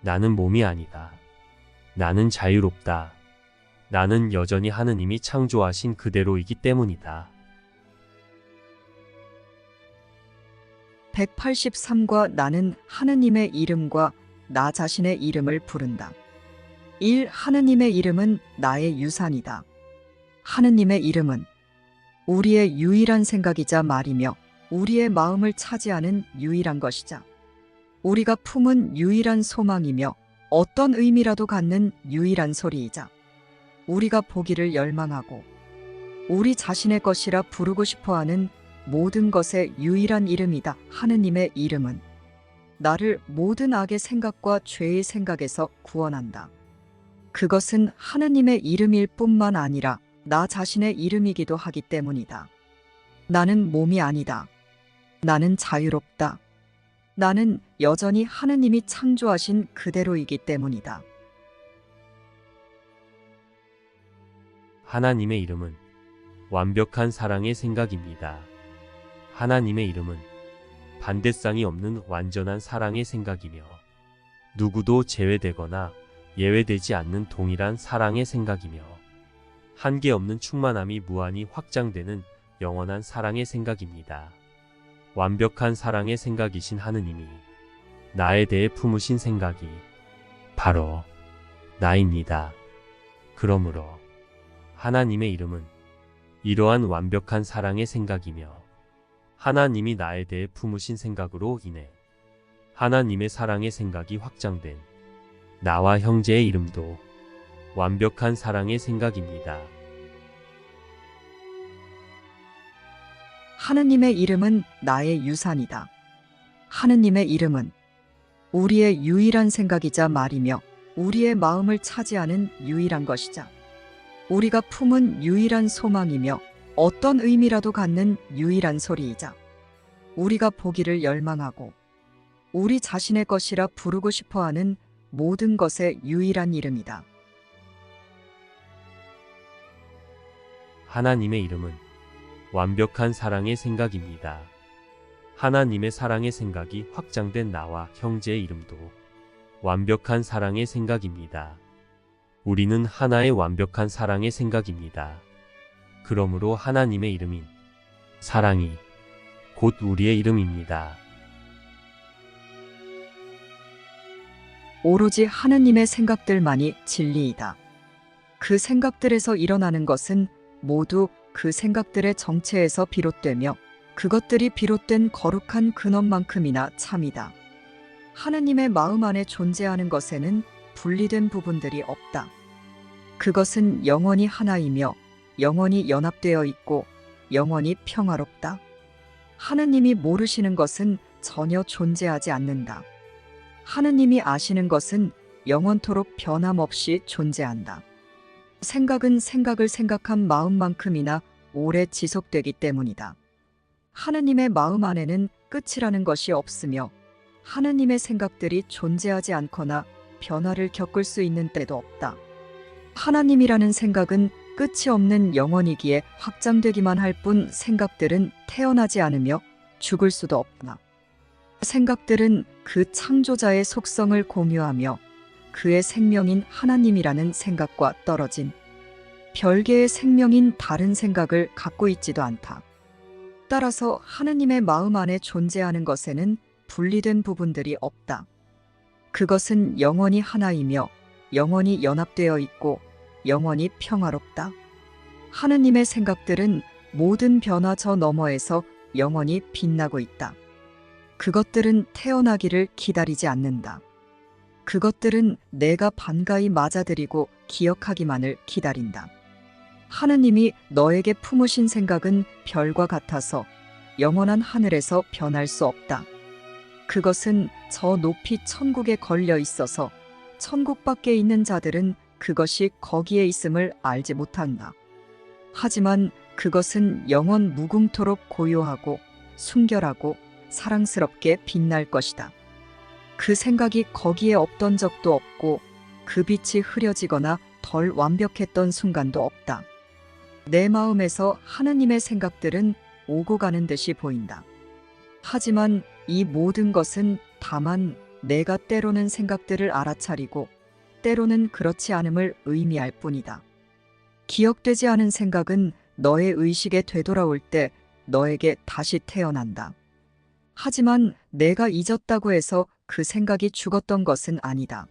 나는 몸이 아니다. 나는 자유롭다. 나는 여전히 하느님이 창조하신 그대로이기 때문이다. 183과 나는 하느님의 이름과 나 자신의 이름을 부른다. 1. 하느님의 이름은 나의 유산이다. 하느님의 이름은 우리의 유일한 생각이자 말이며 우리의 마음을 차지하는 유일한 것이자 우리가 품은 유일한 소망이며 어떤 의미라도 갖는 유일한 소리이자 우리가 보기를 열망하고 우리 자신의 것이라 부르고 싶어 하는 모든 것의 유일한 이름이다. 하느님의 이름은 나를 모든 악의 생각과 죄의 생각에서 구원한다. 그것은 하느님의 이름일 뿐만 아니라 나 자신의 이름이기도 하기 때문이다. 나는 몸이 아니다. 나는 자유롭다. 나는 여전히 하느님이 창조하신 그대로이기 때문이다. 하나님의 이름은 완벽한 사랑의 생각입니다. 하나님의 이름은 반대쌍이 없는 완전한 사랑의 생각이며 누구도 제외되거나 예외되지 않는 동일한 사랑의 생각이며 한계 없는 충만함이 무한히 확장되는 영원한 사랑의 생각입니다. 완벽한 사랑의 생각이신 하느님이 나에 대해 품으신 생각이 바로 나입니다. 그러므로 하나님의 이름은 이러한 완벽한 사랑의 생각이며 하나님이 나에 대해 품으신 생각으로 인해 하나님의 사랑의 생각이 확장된 나와 형제의 이름도 완벽한 사랑의 생각입니다. 하느님의 이름은 나의 유산이다. 하느님의 이름은 우리의 유일한 생각이자 말이며 우리의 마음을 차지하는 유일한 것이자 우리가 품은 유일한 소망이며 어떤 의미라도 갖는 유일한 소리이자 우리가 보기를 열망하고 우리 자신의 것이라 부르고 싶어 하는 모든 것의 유일한 이름이다. 하나님의 이름은 완벽한 사랑의 생각입니다. 하나님의 사랑의 생각이 확장된 나와 형제의 이름도 완벽한 사랑의 생각입니다. 우리는 하나의 완벽한 사랑의 생각입니다. 그러므로 하나님의 이름인 사랑이 곧 우리의 이름입니다. 오로지 하느님의 생각들만이 진리이다. 그 생각들에서 일어나는 것은 모두 그 생각들의 정체에서 비롯되며 그것들이 비롯된 거룩한 근원만큼이나 참이다. 하느님의 마음 안에 존재하는 것에는 분리된 부분들이 없다. 그것은 영원히 하나이며 영원히 연합되어 있고 영원히 평화롭다. 하느님이 모르시는 것은 전혀 존재하지 않는다. 하느님이 아시는 것은 영원토록 변함없이 존재한다. 생각은 생각을 생각한 마음만큼이나 오래 지속되기 때문이다. 하느님의 마음 안에는 끝이라는 것이 없으며 하느님의 생각들이 존재하지 않거나 변화를 겪을 수 있는 때도 없다. 하나님이라는 생각은 끝이 없는 영원이기에 확장되기만 할 뿐 생각들은 태어나지 않으며 죽을 수도 없다. 생각들은 그 창조자의 속성을 공유하며 그의 생명인 하나님이라는 생각과 떨어진 별개의 생명인 다른 생각을 갖고 있지도 않다. 따라서 하느님의 마음 안에 존재하는 것에는 분리된 부분들이 없다. 그것은 영원히 하나이며 영원히 연합되어 있고 영원히 평화롭다. 하느님의 생각들은 모든 변화 저 너머에서 영원히 빛나고 있다. 그것들은 태어나기를 기다리지 않는다. 그것들은 내가 반가이 맞아들이고 기억하기만을 기다린다. 하느님이 너에게 품으신 생각은 별과 같아서 영원한 하늘에서 변할 수 없다. 그것은 저 높이 천국에 걸려 있어서 천국 밖에 있는 자들은 그것이 거기에 있음을 알지 못한다. 하지만 그것은 영원 무궁토록 고요하고 순결하고 사랑스럽게 빛날 것이다. 그 생각이 거기에 없던 적도 없고 그 빛이 흐려지거나 덜 완벽했던 순간도 없다. 내 마음에서 하느님의 생각들은 오고 가는 듯이 보인다. 하지만 이 모든 것은 다만 내가 때로는 생각들을 알아차리고 때로는 그렇지 않음을 의미할 뿐이다. 기억되지 않은 생각은 너의 의식에 되돌아올 때 너에게 다시 태어난다. 하지만 내가 잊었다고 해서 그 생각이 죽었던 것은 아니다.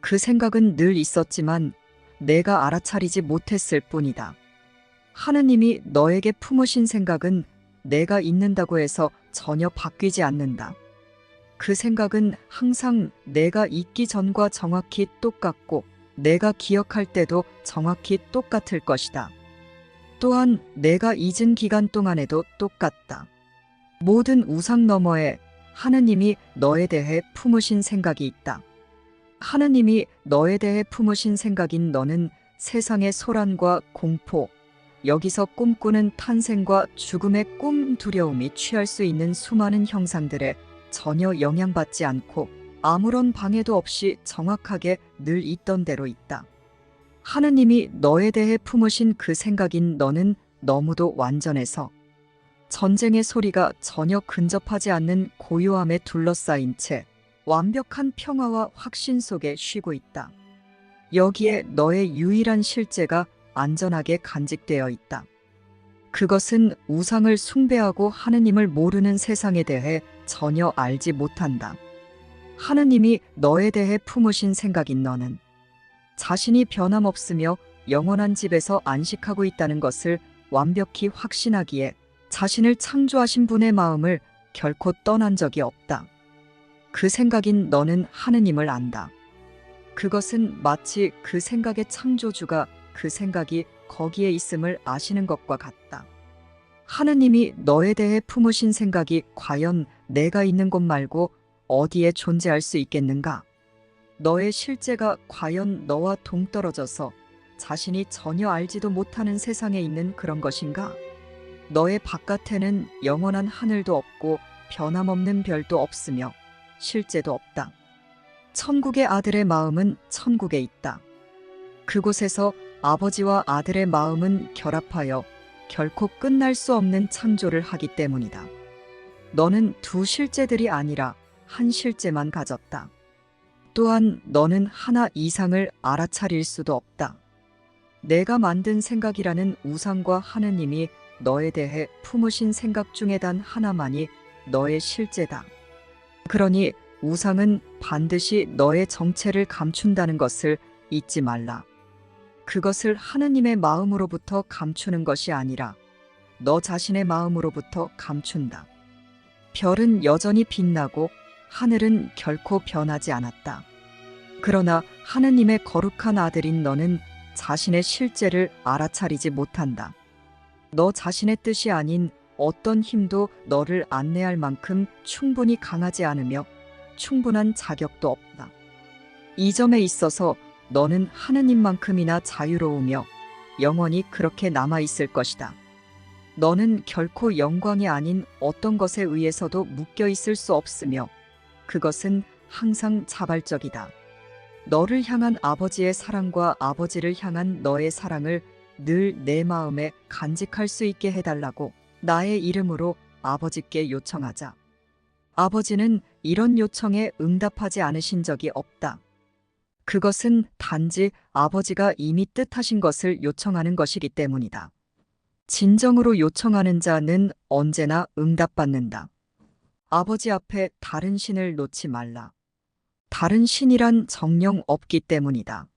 그 생각은 늘 있었지만 내가 알아차리지 못했을 뿐이다. 하느님이 너에게 품으신 생각은 내가 잊는다고 해서 전혀 바뀌지 않는다. 그 생각은 항상 내가 잊기 전과 정확히 똑같고 내가 기억할 때도 정확히 똑같을 것이다. 또한 내가 잊은 기간 동안에도 똑같다. 모든 우상 너머에 하느님이 너에 대해 품으신 생각이 있다. 하느님이 너에 대해 품으신 생각인 너는 세상의 소란과 공포, 여기서 꿈꾸는 탄생과 죽음의 꿈 두려움이 취할 수 있는 수많은 형상들에 전혀 영향받지 않고 아무런 방해도 없이 정확하게 늘 있던 대로 있다. 하느님이 너에 대해 품으신 그 생각인 너는 너무도 완전해서 전쟁의 소리가 전혀 근접하지 않는 고요함에 둘러싸인 채 완벽한 평화와 확신 속에 쉬고 있다. 여기에 너의 유일한 실제가 안전하게 간직되어 있다. 그것은 우상을 숭배하고 하느님을 모르는 세상에 대해 전혀 알지 못한다. 하느님이 너에 대해 품으신 생각인 너는 자신이 변함없으며 영원한 집에서 안식하고 있다는 것을 완벽히 확신하기에 자신을 창조하신 분의 마음을 결코 떠난 적이 없다. 그 생각인 너는 하느님을 안다. 그것은 마치 그 생각의 창조주가 그 생각이 거기에 있음을 아시는 것과 같다. 하느님이 너에 대해 품으신 생각이 과연 내가 있는 곳 말고 어디에 존재할 수 있겠는가? 너의 실제가 과연 너와 동떨어져서 자신이 전혀 알지도 못하는 세상에 있는 그런 것인가? 너의 바깥에는 영원한 하늘도 없고 변함없는 별도 없으며 실제도 없다. 천국의 아들의 마음은 천국에 있다. 그곳에서 아버지와 아들의 마음은 결합하여 결코 끝날 수 없는 창조를 하기 때문이다. 너는 두 실제들이 아니라 한 실제만 가졌다. 또한 너는 하나 이상을 알아차릴 수도 없다. 내가 만든 생각이라는 우상과 하느님이 너에 대해 품으신 생각 중에 단 하나만이 너의 실제다. 그러니 우상은 반드시 너의 정체를 감춘다는 것을 잊지 말라. 그것을 하느님의 마음으로부터 감추는 것이 아니라 너 자신의 마음으로부터 감춘다. 별은 여전히 빛나고 하늘은 결코 변하지 않았다. 그러나 하느님의 거룩한 아들인 너는 자신의 실제를 알아차리지 못한다. 너 자신의 뜻이 아닌 어떤 힘도 너를 안내할 만큼 충분히 강하지 않으며 충분한 자격도 없다. 이 점에 있어서 너는 하느님만큼이나 자유로우며 영원히 그렇게 남아 있을 것이다. 너는 결코 영광이 아닌 어떤 것에 의해서도 묶여 있을 수 없으며 그것은 항상 자발적이다. 너를 향한 아버지의 사랑과 아버지를 향한 너의 사랑을 늘 내 마음에 간직할 수 있게 해달라고 나의 이름으로 아버지께 요청하자. 아버지는 이런 요청에 응답하지 않으신 적이 없다. 그것은 단지 아버지가 이미 뜻하신 것을 요청하는 것이기 때문이다. 진정으로 요청하는 자는 언제나 응답받는다. 아버지 앞에 다른 신을 놓지 말라. 다른 신이란 정령 없기 때문이다.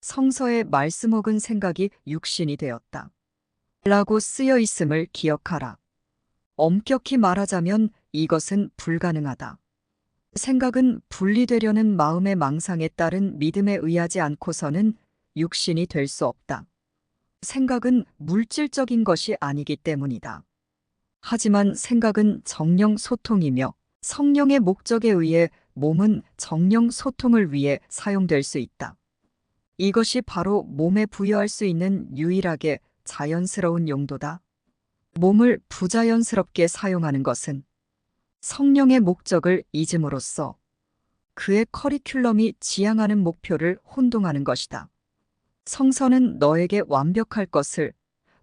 성서에 말씀 혹은 생각이 육신이 되었다. 라고 쓰여 있음을 기억하라. 엄격히 말하자면 이것은 불가능하다. 생각은 분리되려는 마음의 망상에 따른 믿음에 의하지 않고서는 육신이 될 수 없다. 생각은 물질적인 것이 아니기 때문이다. 하지만 생각은 정령 소통이며 성령의 목적에 의해 몸은 정령 소통을 위해 사용될 수 있다. 이것이 바로 몸에 부여할 수 있는 유일하게 자연스러운 용도다. 몸을 부자연스럽게 사용하는 것은 성령의 목적을 잊음으로써 그의 커리큘럼이 지향하는 목표를 혼동하는 것이다. 성서는 너에게 완벽할 것을,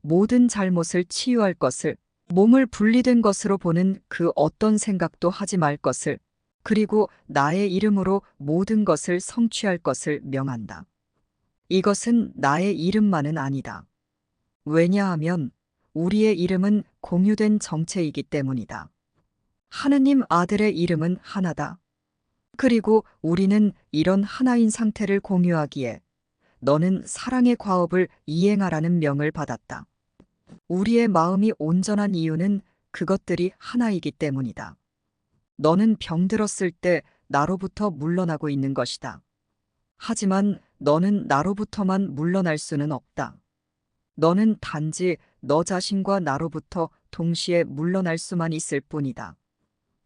모든 잘못을 치유할 것을, 몸을 분리된 것으로 보는 그 어떤 생각도 하지 말 것을, 그리고 나의 이름으로 모든 것을 성취할 것을 명한다. 이것은 나의 이름만은 아니다. 왜냐하면 우리의 이름은 공유된 정체이기 때문이다. 하느님 아들의 이름은 하나다. 그리고 우리는 이런 하나인 상태를 공유하기에 너는 사랑의 과업을 이행하라는 명을 받았다. 우리의 마음이 온전한 이유는 그것들이 하나이기 때문이다. 너는 병들었을 때 나로부터 물러나고 있는 것이다. 하지만 너는 나로부터만 물러날 수는 없다. 너는 단지 너 자신과 나로부터 동시에 물러날 수만 있을 뿐이다.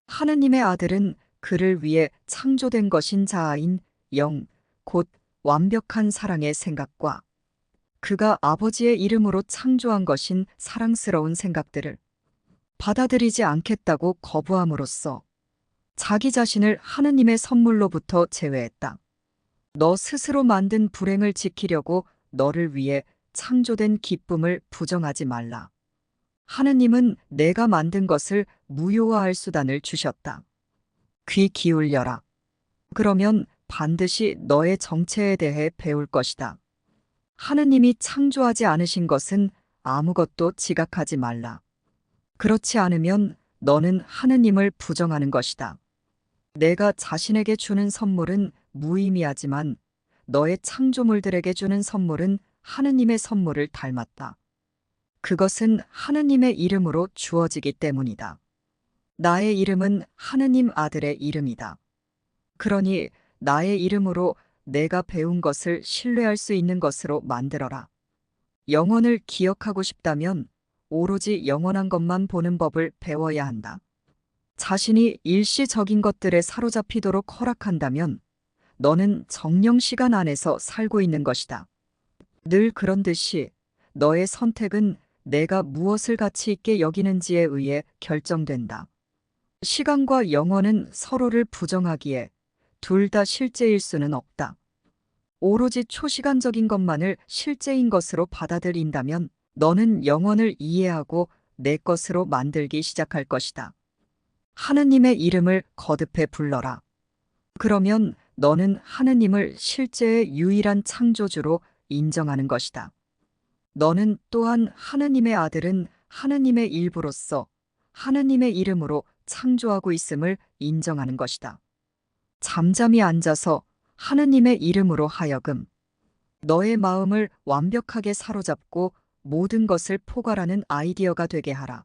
하느님의 아들은 그를 위해 창조된 것인 자아인 영, 곧 완벽한 사랑의 생각과 그가 아버지의 이름으로 창조한 것인 사랑스러운 생각들을 받아들이지 않겠다고 거부함으로써 자기 자신을 하느님의 선물로부터 제외했다. 너 스스로 만든 불행을 지키려고 너를 위해 창조된 기쁨을 부정하지 말라. 하느님은 내가 만든 것을 무효화할 수단을 주셨다. 귀 기울여라. 그러면 반드시 너의 정체에 대해 배울 것이다. 하느님이 창조하지 않으신 것은 아무것도 지각하지 말라. 그렇지 않으면 너는 하느님을 부정하는 것이다. 내가 자신에게 주는 선물은 무의미하지만 너의 창조물들에게 주는 선물은 하느님의 선물을 닮았다. 그것은 하느님의 이름으로 주어지기 때문이다. 나의 이름은 하느님 아들의 이름이다. 그러니 나의 이름으로 내가 배운 것을 신뢰할 수 있는 것으로 만들어라. 영원을 기억하고 싶다면 오로지 영원한 것만 보는 법을 배워야 한다. 자신이 일시적인 것들에 사로잡히도록 허락한다면 너는 정령 시간 안에서 살고 있는 것이다. 늘 그런 듯이 너의 선택은 내가 무엇을 가치 있게 여기는지에 의해 결정된다. 시간과 영혼은 서로를 부정하기에 둘 다 실제일 수는 없다. 오로지 초시간적인 것만을 실제인 것으로 받아들인다면 너는 영혼을 이해하고 내 것으로 만들기 시작할 것이다. 하느님의 이름을 거듭해 불러라. 그러면 너는 하느님을 실제의 유일한 창조주로 인정하는 것이다. 너는 또한 하느님의 아들은 하느님의 일부로서 하느님의 이름으로 창조하고 있음을 인정하는 것이다. 잠잠히 앉아서 하느님의 이름으로 하여금 너의 마음을 완벽하게 사로잡고 모든 것을 포괄하는 아이디어가 되게 하라.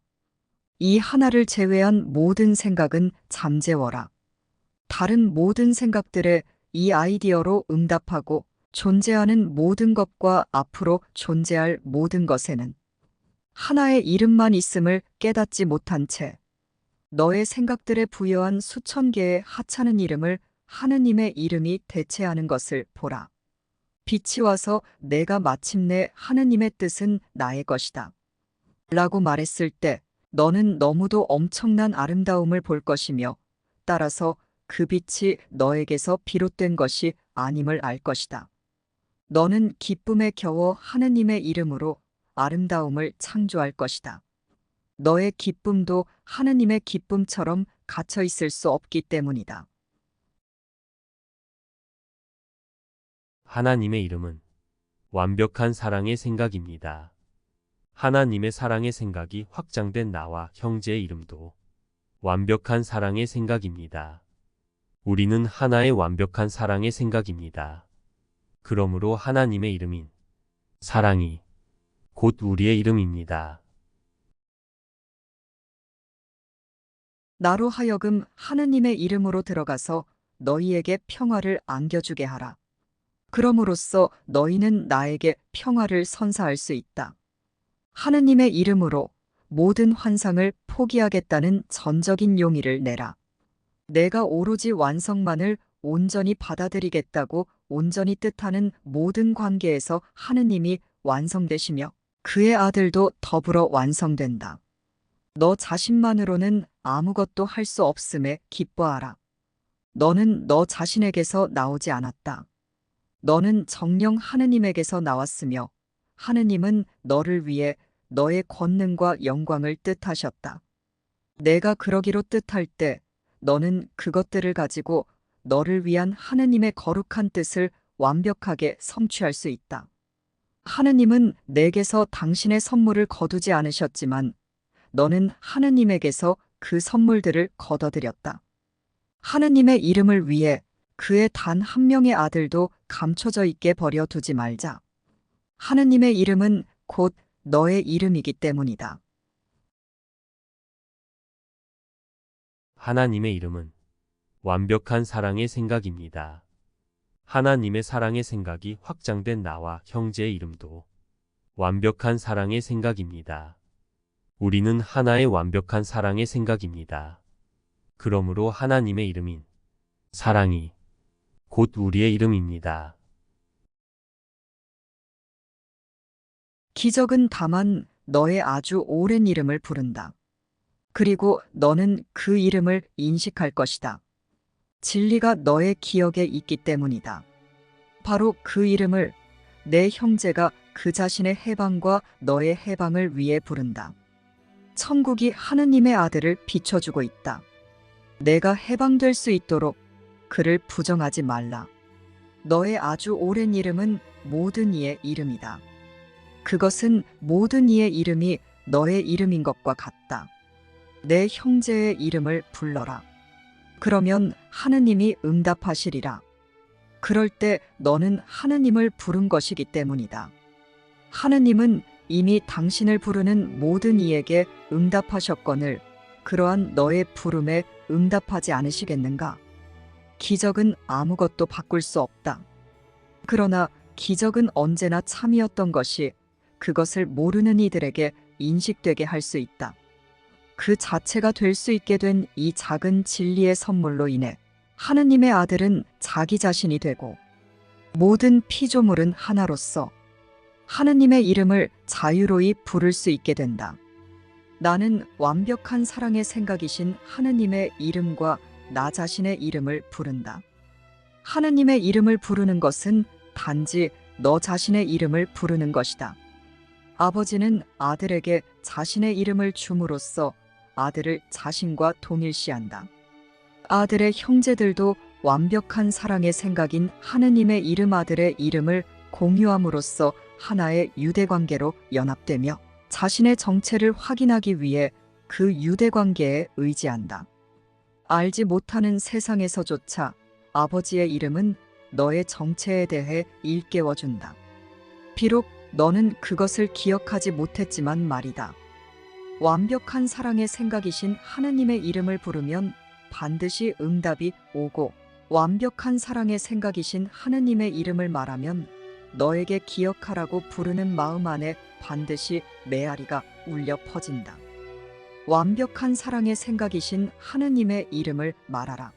이 하나를 제외한 모든 생각은 잠재워라. 다른 모든 생각들에 이 아이디어로 응답하고 존재하는 모든 것과 앞으로 존재할 모든 것에는 하나의 이름만 있음을 깨닫지 못한 채 너의 생각들에 부여한 수천 개의 하찮은 이름을 하느님의 이름이 대체하는 것을 보라. 빛이 와서 내가 마침내 하느님의 뜻은 나의 것이다. 라고 말했을 때 너는 너무도 엄청난 아름다움을 볼 것이며 따라서 그 빛이 너에게서 비롯된 것이 아님을 알 것이다. 너는 기쁨에 겨워 하느님의 이름으로 아름다움을 창조할 것이다. 너의 기쁨도 하느님의 기쁨처럼 갇혀 있을 수 없기 때문이다. 하나님의 이름은 완벽한 사랑의 생각입니다. 하나님의 사랑의 생각이 확장된 나와 형제의 이름도 완벽한 사랑의 생각입니다. 우리는 하나의 완벽한 사랑의 생각입니다. 그러므로 하나님의 이름인 사랑이 곧 우리의 이름입니다. 나로 하여금 하느님의 이름으로 들어가서 너희에게 평화를 안겨주게 하라. 그럼으로써 너희는 나에게 평화를 선사할 수 있다. 하느님의 이름으로 모든 환상을 포기하겠다는 전적인 용의를 내라. 내가 오로지 완성만을 온전히 받아들이겠다고 온전히 뜻하는 모든 관계에서 하느님이 완성되시며 그의 아들도 더불어 완성된다. 너 자신만으로는 아무것도 할 수 없음에 기뻐하라. 너는 너 자신에게서 나오지 않았다. 너는 정령 하느님에게서 나왔으며 하느님은 너를 위해 너의 권능과 영광을 뜻하셨다. 내가 그러기로 뜻할 때 너는 그것들을 가지고 너를 위한 하느님의 거룩한 뜻을 완벽하게 성취할 수 있다. 하느님은 내게서 당신의 선물을 거두지 않으셨지만 너는 하느님에게서 그 선물들을 거둬들였다. 하느님의 이름을 위해 그의 단 한 명의 아들도 감춰져 있게 버려두지 말자. 하느님의 이름은 곧 너의 이름이기 때문이다. 하나님의 이름은 완벽한 사랑의 생각입니다. 하나님의 사랑의 생각이 확장된 나와 형제의 이름도 완벽한 사랑의 생각입니다. 우리는 하나의 완벽한 사랑의 생각입니다. 그러므로 하나님의 이름인 사랑이 곧 우리의 이름입니다. 기적은 다만 너의 아주 오랜 이름을 부른다. 그리고 너는 그 이름을 인식할 것이다. 진리가 너의 기억에 있기 때문이다. 바로 그 이름을 내 형제가 그 자신의 해방과 너의 해방을 위해 부른다. 천국이 하느님의 아들을 비춰주고 있다. 내가 해방될 수 있도록 그를 부정하지 말라. 너의 아주 오랜 이름은 모든 이의 이름이다. 그것은 모든 이의 이름이 너의 이름인 것과 같다. 내 형제의 이름을 불러라. 그러면 하느님이 응답하시리라. 그럴 때 너는 하느님을 부른 것이기 때문이다. 하느님은 이미 당신을 부르는 모든 이에게 응답하셨거늘 그러한 너의 부름에 응답하지 않으시겠는가? 기적은 아무것도 바꿀 수 없다. 그러나 기적은 언제나 참이었던 것이 그것을 모르는 이들에게 인식되게 할 수 있다. 그 자체가 될 수 있게 된 이 작은 진리의 선물로 인해 하느님의 아들은 자기 자신이 되고 모든 피조물은 하나로서 하느님의 이름을 자유로이 부를 수 있게 된다. 나는 완벽한 사랑의 생각이신 하느님의 이름과 나 자신의 이름을 부른다. 하느님의 이름을 부르는 것은 단지 너 자신의 이름을 부르는 것이다. 아버지는 아들에게 자신의 이름을 줌으로써 아들을 자신과 동일시한다. 아들의 형제들도 완벽한 사랑의 생각인 하느님의 이름 아들의 이름을 공유함으로써 하나의 유대 관계로 연합되며 자신의 정체를 확인하기 위해 그 유대 관계에 의지한다. 알지 못하는 세상에서조차 아버지의 이름은 너의 정체에 대해 일깨워준다. 비록 너는 그것을 기억하지 못했지만 말이다. 완벽한 사랑의 생각이신 하느님의 이름을 부르면 반드시 응답이 오고 완벽한 사랑의 생각이신 하느님의 이름을 말하면 너에게 기억하라고 부르는 마음 안에 반드시 메아리가 울려 퍼진다. 완벽한 사랑의 생각이신 하느님의 이름을 말하라.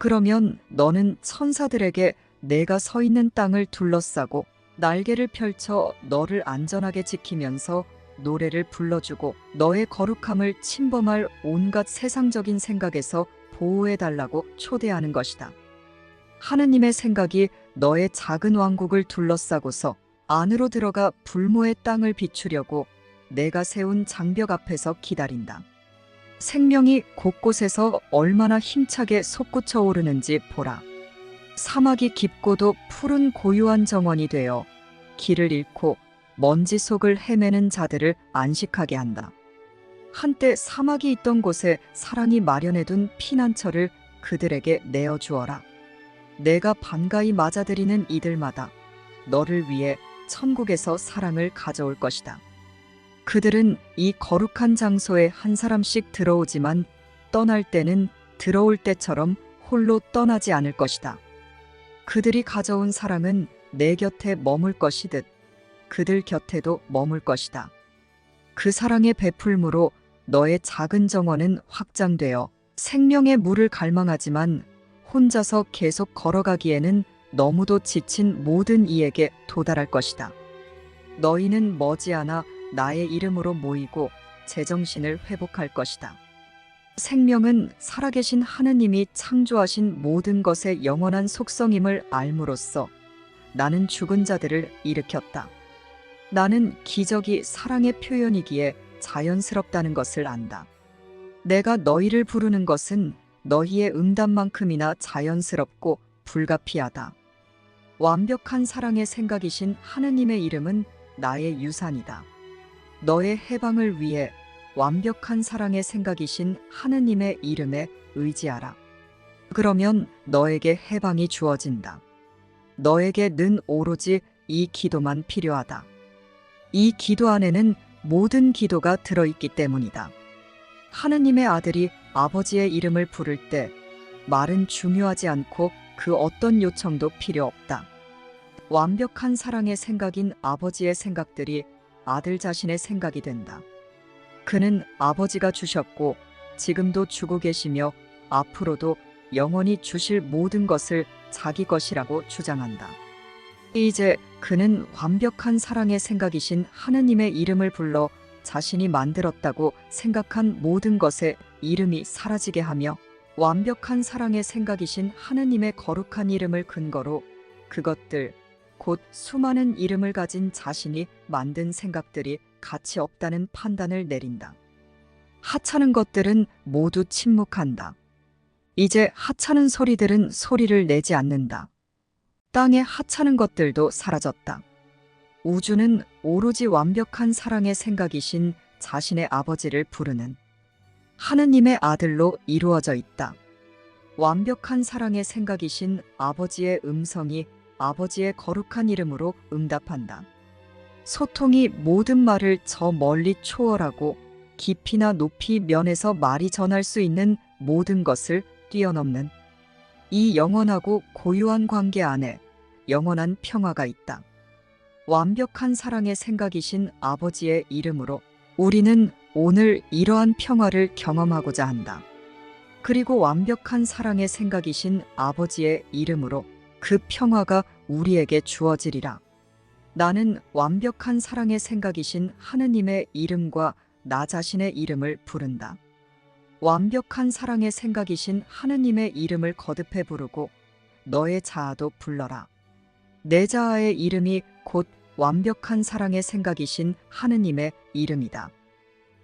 그러면 너는 천사들에게 내가 서 있는 땅을 둘러싸고 날개를 펼쳐 너를 안전하게 지키면서 노래를 불러주고 너의 거룩함을 침범할 온갖 세상적인 생각에서 보호해달라고 초대하는 것이다. 하느님의 생각이 너의 작은 왕국을 둘러싸고서 안으로 들어가 불모의 땅을 비추려고 내가 세운 장벽 앞에서 기다린다. 생명이 곳곳에서 얼마나 힘차게 솟구쳐 오르는지 보라. 사막이 깊고도 푸른 고요한 정원이 되어 길을 잃고 먼지 속을 헤매는 자들을 안식하게 한다. 한때 사막이 있던 곳에 사랑이 마련해둔 피난처를 그들에게 내어 주어라. 내가 반가이 맞아들이는 이들마다 너를 위해 천국에서 사랑을 가져올 것이다. 그들은 이 거룩한 장소에 한 사람씩 들어오지만 떠날 때는 들어올 때처럼 홀로 떠나지 않을 것이다. 그들이 가져온 사랑은 내 곁에 머물 것이듯 그들 곁에도 머물 것이다. 그 사랑의 베풀무로 너의 작은 정원은 확장되어 생명의 물을 갈망하지만 혼자서 계속 걸어가기에는 너무도 지친 모든 이에게 도달할 것이다. 너희는 머지않아 나의 이름으로 모이고 제정신을 회복할 것이다. 생명은 살아계신 하느님이 창조하신 모든 것의 영원한 속성임을 알므로써 나는 죽은 자들을 일으켰다. 나는 기적이 사랑의 표현이기에 자연스럽다는 것을 안다. 내가 너희를 부르는 것은 너희의 응답만큼이나 자연스럽고 불가피하다. 완벽한 사랑의 생각이신 하느님의 이름은 나의 유산이다. 너의 해방을 위해 완벽한 사랑의 생각이신 하느님의 이름에 의지하라. 그러면 너에게 해방이 주어진다. 너에게 는 오로지 이 기도만 필요하다. 이 기도 안에는 모든 기도가 들어있기 때문이다. 하느님의 아들이 아버지의 이름을 부를 때 말은 중요하지 않고 그 어떤 요청도 필요 없다. 완벽한 사랑의 생각인 아버지의 생각들이 아들 자신의 생각이 된다. 그는 아버지가 주셨고 지금도 주고 계시며 앞으로도 영원히 주실 모든 것을 자기 것이라고 주장한다. 이제 그는 완벽한 사랑의 생각이신 하느님의 이름을 불러 자신이 만들었다고 생각한 모든 것에 이름이 사라지게 하며 완벽한 사랑의 생각이신 하느님의 거룩한 이름을 근거로 그것들 곧 수많은 이름을 가진 자신이 만든 생각들이 가치 없다는 판단을 내린다. 하찮은 것들은 모두 침묵한다. 이제 하찮은 소리들은 소리를 내지 않는다. 땅에 하찮은 것들도 사라졌다. 우주는 오로지 완벽한 사랑의 생각이신 자신의 아버지를 부르는 하느님의 아들로 이루어져 있다. 완벽한 사랑의 생각이신 아버지의 음성이 아버지의 거룩한 이름으로 응답한다. 소통이 모든 말을 저 멀리 초월하고 깊이나 높이 면에서 말이 전할 수 있는 모든 것을 뛰어넘는 이 영원하고 고유한 관계 안에 영원한 평화가 있다. 완벽한 사랑의 생각이신 아버지의 이름으로 우리는 오늘 이러한 평화를 경험하고자 한다. 그리고 완벽한 사랑의 생각이신 아버지의 이름으로 그 평화가 우리에게 주어지리라. 나는 완벽한 사랑의 생각이신 하느님의 이름과 나 자신의 이름을 부른다. 완벽한 사랑의 생각이신 하느님의 이름을 거듭해 부르고 너의 자아도 불러라. 내 자아의 이름이 곧 완벽한 사랑의 생각이신 하느님의 이름이다.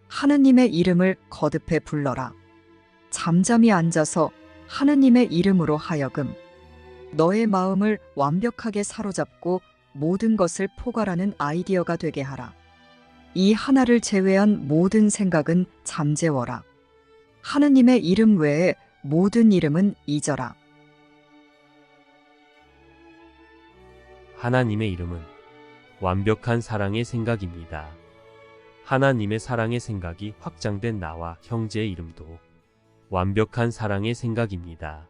하느님의 이름을 거듭해 불러라. 잠잠히 앉아서 하느님의 이름으로 하여금 너의 마음을 완벽하게 사로잡고 모든 것을 포괄하는 아이디어가 되게 하라. 이 하나를 제외한 모든 생각은 잠재워라. 하느님의 이름 외에 모든 이름은 잊어라. 하나님의 이름은 완벽한 사랑의 생각입니다. 하나님의 사랑의 생각이 확장된 나와 형제의 이름도 완벽한 사랑의 생각입니다.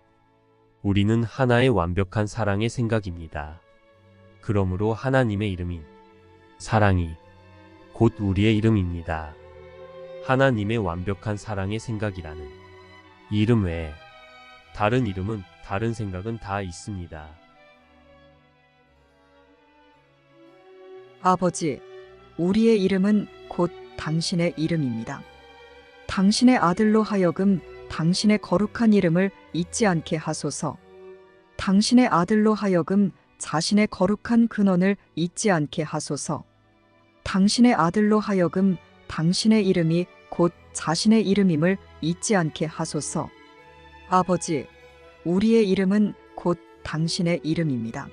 우리는 하나의 완벽한 사랑의 생각입니다. 그러므로 하나님의 이름인 사랑이 곧 우리의 이름입니다. 하나님의 완벽한 사랑의 생각이라는 이 이름 외에 다른 이름은 다른 생각은 다 있습니다. 아버지, 우리의 이름은 곧 당신의 이름입니다. 당신의 아들로 하여금 당신의 거룩한 이름을 잊지 않게 하소서. 당신의 아들로 하여금 자신의 거룩한 근원을 잊지 않게 하소서. 당신의 아들로 하여금 당신의 이름이 곧 자신의 이름임을 잊지 않게 하소서. 아버지, 우리의 이름은 곧 당신의 이름입니다.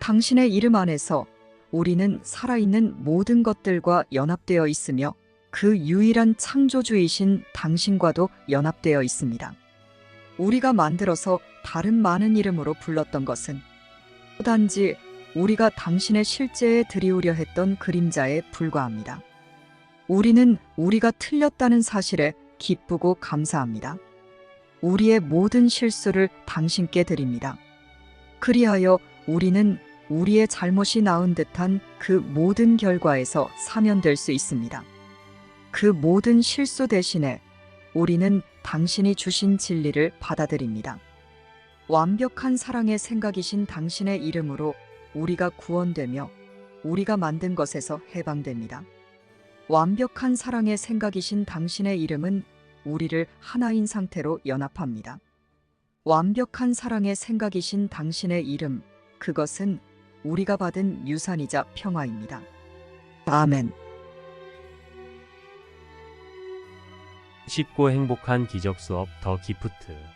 당신의 이름 안에서 우리는 살아있는 모든 것들과 연합되어 있으며 그 유일한 창조주이신 당신과도 연합되어 있습니다. 우리가 만들어서 다른 많은 이름으로 불렀던 것은 단지 우리가 당신의 실제에 들이우려 했던 그림자에 불과합니다. 우리는 우리가 틀렸다는 사실에 기쁘고 감사합니다. 우리의 모든 실수를 당신께 드립니다. 그리하여 우리는 우리의 잘못이 나은 듯한 그 모든 결과에서 사면될 수 있습니다. 그 모든 실수 대신에 우리는 당신이 주신 진리를 받아들입니다. 완벽한 사랑의 생각이신 당신의 이름으로 우리가 구원되며 우리가 만든 것에서 해방됩니다. 완벽한 사랑의 생각이신 당신의 이름은 우리를 하나인 상태로 연합합니다. 완벽한 사랑의 생각이신 당신의 이름, 그것은 우리가 받은 유산이자 평화입니다. 아멘. 쉽고 행복한 기적 수업 더 기프트